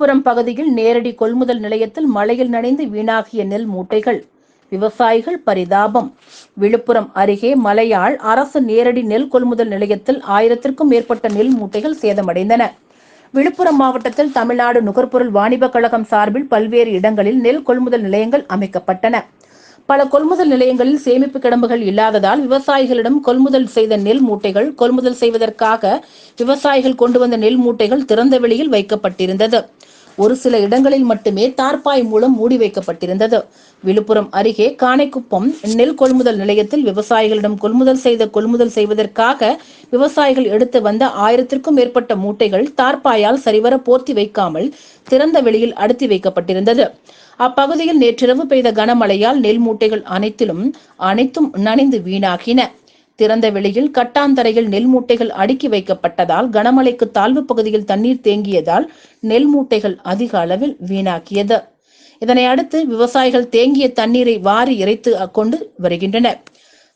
விழுப்புரம் பகுதியில் நேரடி கொள்முதல் நிலையத்தில் மழையில் நனைந்து வீணாகிய நெல் மூட்டைகள் விவசாயிகள் பரிதாபம். விழுப்புரம் அருகே மலையாள் அரசு நேரடி நெல் கொள்முதல் நிலையத்தில் ஆயிரத்திற்கும் மேற்பட்ட நெல் மூட்டைகள் சேதமடைந்தன. விழுப்புரம் மாவட்டத்தில் தமிழ்நாடு நுகர்பொருள் வாணிபக் கழகம் சார்பில் பல்வேறு இடங்களில் நெல் கொள்முதல் நிலையங்கள் அமைக்கப்பட்டன. பல கொள்முதல் நிலையங்களில் சேமிப்பு கிடம்புகள் இல்லாததால் விவசாயிகளிடம் கொள்முதல் செய்த நெல் மூட்டைகள் கொள்முதல் செய்வதற்காக விவசாயிகள் கொண்டு வந்த நெல் மூட்டைகள் திறந்த வெளியில் வைக்கப்பட்டிருந்தது. ஒரு சில இடங்களில் மட்டுமே தார்பாய் மூலம் மூடி வைக்கப்பட்டிருந்தது. விழுப்புரம் அருகே காணைக்குப்பம் நெல் கொள்முதல் நிலையத்தில் விவசாயிகளிடம் கொள்முதல் செய்த கொள்முதல் செய்வதற்காக விவசாயிகள் எடுத்து வந்த ஆயிரத்திற்கும் மேற்பட்ட மூட்டைகள் தார்பாயால் சரிவர போர்த்தி வைக்காமல் திறந்த வெளியில் அடுத்தி வைக்கப்பட்டிருந்தது. அப்பகுதியில் நேற்றிரவு பெய்த கனமழையால் நெல் மூட்டைகள் அனைத்திலும் அனைத்தும் நனைந்து வீணாகின. திறந்த வெளியில் கட்டாந்தரையில் நெல் மூட்டைகள் அடுக்கி வைக்கப்பட்டதால் கனமழைக்கு தாழ்வு பகுதியில் தண்ணீர் தேங்கியதால் நெல் மூட்டைகள் அதிக அளவில் வீணாக்கியது. இதனை அடுத்து விவசாயிகள் தேங்கிய தண்ணீரை வாரி இறைத்து கொண்டு வருகின்றனர்.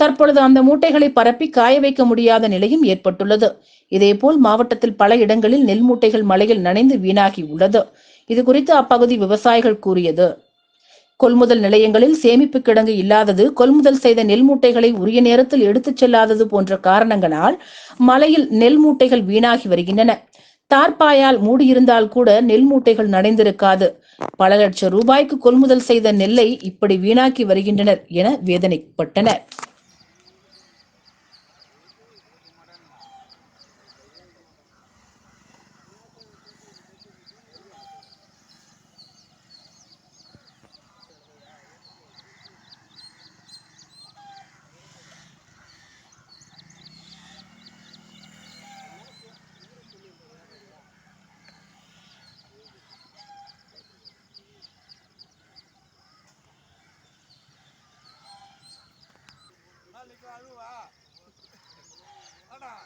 தற்பொழுது அந்த மூட்டைகளை பரப்பி காய வைக்க முடியாத நிலையும் ஏற்பட்டுள்ளது. இதேபோல் மாவட்டத்தில் பல இடங்களில் நெல் மூட்டைகள் மழையில் நனைந்து வீணாகி உள்ளது. இது குறித்து அப்பகுதி விவசாயிகள் கூறியது. கொள்முதல் நிலையங்களில் சேமிப்பு கிடங்கு இல்லாதது கொள்முதல் செய்த நெல் மூட்டைகளை உரிய நேரத்தில் எடுத்துச் செல்லாதது போன்ற காரணங்களால் மலையில் நெல் மூட்டைகள் வீணாகி வருகின்றன. தார்பாயால் மூடியிருந்தால் கூட நெல் மூட்டைகள் நனைந்திருக்காது. பல லட்சம் ரூபாய்க்கு கொள்முதல் செய்த நெல்லை இப்படி வீணாக்கி வருகின்றனர் என வேதனைப்பட்டனர்.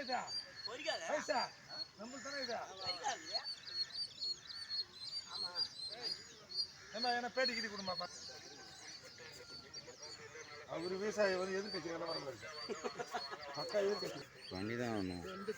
இதா? ஐசா நம்ம தானே இதா? என்ன என்ன பேட்டி கிட்டி கொடுமா அவர் விவசாயி வந்து எதிர்கட்சி வர எதிர்கட்சி. தான் வேணும்